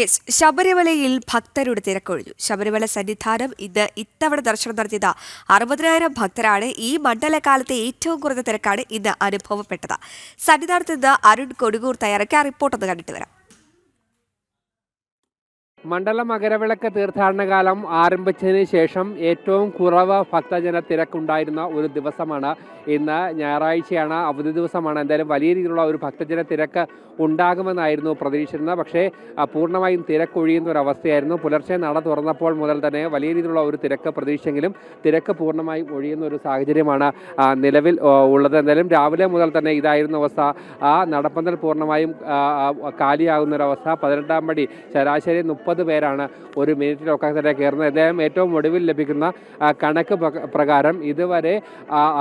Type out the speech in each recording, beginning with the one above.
Yes ശബരിമലയിൽ ഭക്തരുടെ തിരക്കൊഴിഞ്ഞു. ശബരിമല സന്നിധാനം ഇന്ന് ഇത്തവണ ദർശനം നടത്തിയത് അറുപതിനായിരം ഭക്തരാണ്. ഈ മണ്ഡലകാലത്തെ ഏറ്റവും കുറഞ്ഞ തിരക്കാണ് ഇന്ന് അനുഭവപ്പെട്ടത്. സന്നിധാനത്ത് നിന്ന് അരുൺ കൊടുങ്ങൂർ തയ്യാറാക്കിയ റിപ്പോർട്ടൊന്ന് കണ്ടിട്ട് വരാം. മണ്ഡല മകരവിളക്ക് തീർത്ഥാടന കാലം ആരംഭിച്ചതിന് ശേഷം ഏറ്റവും കുറവ് ഭക്തജന തിരക്കുണ്ടായിരുന്ന ഒരു ദിവസമാണ് ഇന്ന് ഞായറാഴ്ചയാണ്. അവധി ദിവസമാണ്. എന്തായാലും വലിയ രീതിയിലുള്ള ഒരു ഭക്തജന തിരക്ക് ഉണ്ടാകുമെന്നായിരുന്നു പ്രതീക്ഷിച്ചിരുന്നത്. പക്ഷേ പൂർണമായും തിരക്കൊഴിയുന്ന ഒരു അവസ്ഥയായിരുന്നു. പുലർച്ചെ നട തുറന്നപ്പോൾ മുതൽ തന്നെ വലിയ രീതിയിലുള്ള ഒരു തിരക്ക് പ്രതീക്ഷിച്ചെങ്കിലും തിരക്ക് പൂർണമായും ഒഴിയുന്ന ഒരു സാഹചര്യമാണ് നിലവിൽ ഉള്ളത്. എന്തായാലും രാവിലെ മുതൽ തന്നെ ഇതായിരുന്ന അവസ്ഥ. ആ നടപ്പന്തൽ പൂർണമായും കാലിയാകുന്ന ഒരു അവസ്ഥ. പതിനെട്ടാം പടി ശരാശരി മുപ്പത് പേരാണ് ഒരു മിനിറ്റ് തന്നെ കയറുന്നത്. അദ്ദേഹം ഏറ്റവും ഒടുവിൽ ലഭിക്കുന്ന കണക്ക് പ്രകാരം ഇതുവരെ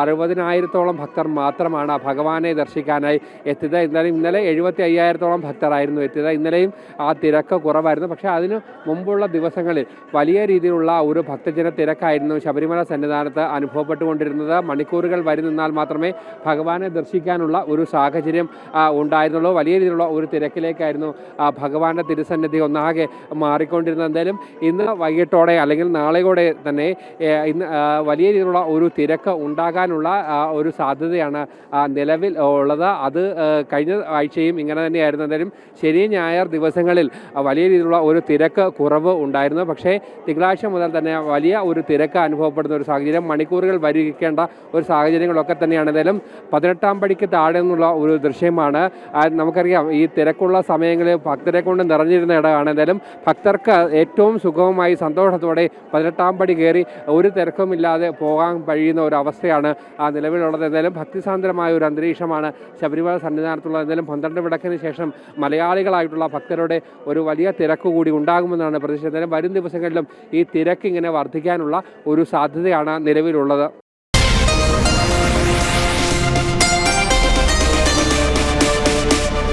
അറുപതിനായിരത്തോളം ഭക്തർ മാത്രമാണ് ഭഗവാനെ ദർശിക്കാനായി എത്തിയത്. എന്നാലും ഇന്നലെ എഴുപത്തി അയ്യായിരത്തോളം ഭക്തരായിരുന്നു എത്തിയത്. ഇന്നലെയും ആ തിരക്ക് കുറവായിരുന്നു. പക്ഷേ അതിന് മുമ്പുള്ള ദിവസങ്ങളിൽ വലിയ രീതിയിലുള്ള ഒരു ഭക്തജന തിരക്കായിരുന്നു ശബരിമല സന്നിധാനത്ത് അനുഭവപ്പെട്ടുകൊണ്ടിരുന്നത്. മണിക്കൂറുകൾ വരി നിന്നാൽ മാത്രമേ ഭഗവാനെ ദർശിക്കാനുള്ള ഒരു സാഹചര്യം ഉണ്ടായിരുന്നുള്ളൂ. വലിയ രീതിയിലുള്ള ഒരു തിരക്കിലേക്കായിരുന്നു ഭഗവാന്റെ തിരുസന്നിധി. ഒന്നാകെ മാറിക്കൊണ്ടിരുന്നത്. എന്തായാലും ഇന്ന് വൈകിട്ടോടെ അല്ലെങ്കിൽ നാളെയോടെ തന്നെ ഇന്ന് വലിയ രീതിയിലുള്ള ഒരു തിരക്ക് ഉണ്ടാകാനുള്ള ഒരു സാധ്യതയാണ് നിലവിൽ ഉള്ളത്. അത് കഴിഞ്ഞ ആഴ്ചയും ഇങ്ങനെ തന്നെയായിരുന്നു. എന്തായാലും ശനി ഞായർ ദിവസങ്ങളിൽ വലിയ രീതിയിലുള്ള ഒരു തിരക്ക് കുറവ് ഉണ്ടായിരുന്നു. പക്ഷേ തിങ്കളാഴ്ച മുതൽ തന്നെ വലിയ ഒരു തിരക്ക് അനുഭവപ്പെടുന്ന ഒരു സാഹചര്യം മണിക്കൂറുകൾ വരിക്കേണ്ട ഒരു സാഹചര്യങ്ങളൊക്കെ തന്നെയാണ്. എന്തായാലും പതിനെട്ടാം പടിക്ക് താഴെ നിന്നുള്ള ഒരു ദൃശ്യമാണ്. നമുക്കറിയാം ഈ തിരക്കുള്ള സമയങ്ങളിൽ ഭക്തരെ കൊണ്ട് നിറഞ്ഞിരുന്ന ഇടമാണ്. എന്തായാലും ഭക്തർക്ക് ഏറ്റവും സുഖവുമായി സന്തോഷത്തോടെ പതിനെട്ടാം പടി കയറി ഒരു തിരക്കുമില്ലാതെ പോകാൻ കഴിയുന്ന ഒരു അവസ്ഥയാണ് നിലവിലുള്ളത്. എന്തായാലും ഭക്തിസാന്ദ്രമായ ഒരു അന്തരീക്ഷമാണ് ശബരിമല സന്നിധാനത്തുള്ളത്. എന്തായാലും പന്ത്രണ്ട് വിടക്കിന് ശേഷം മലയാളികളായിട്ടുള്ള ഭക്തരുടെ ഒരു വലിയ തിരക്ക് കൂടി ഉണ്ടാകുമെന്നാണ് പ്രതീക്ഷിച്ചത്. എന്തായാലും വരും ദിവസങ്ങളിലും ഈ തിരക്ക് ഇങ്ങനെ വർദ്ധിക്കാനുള്ള ഒരു സാധ്യതയാണ് നിലവിലുള്ളത്.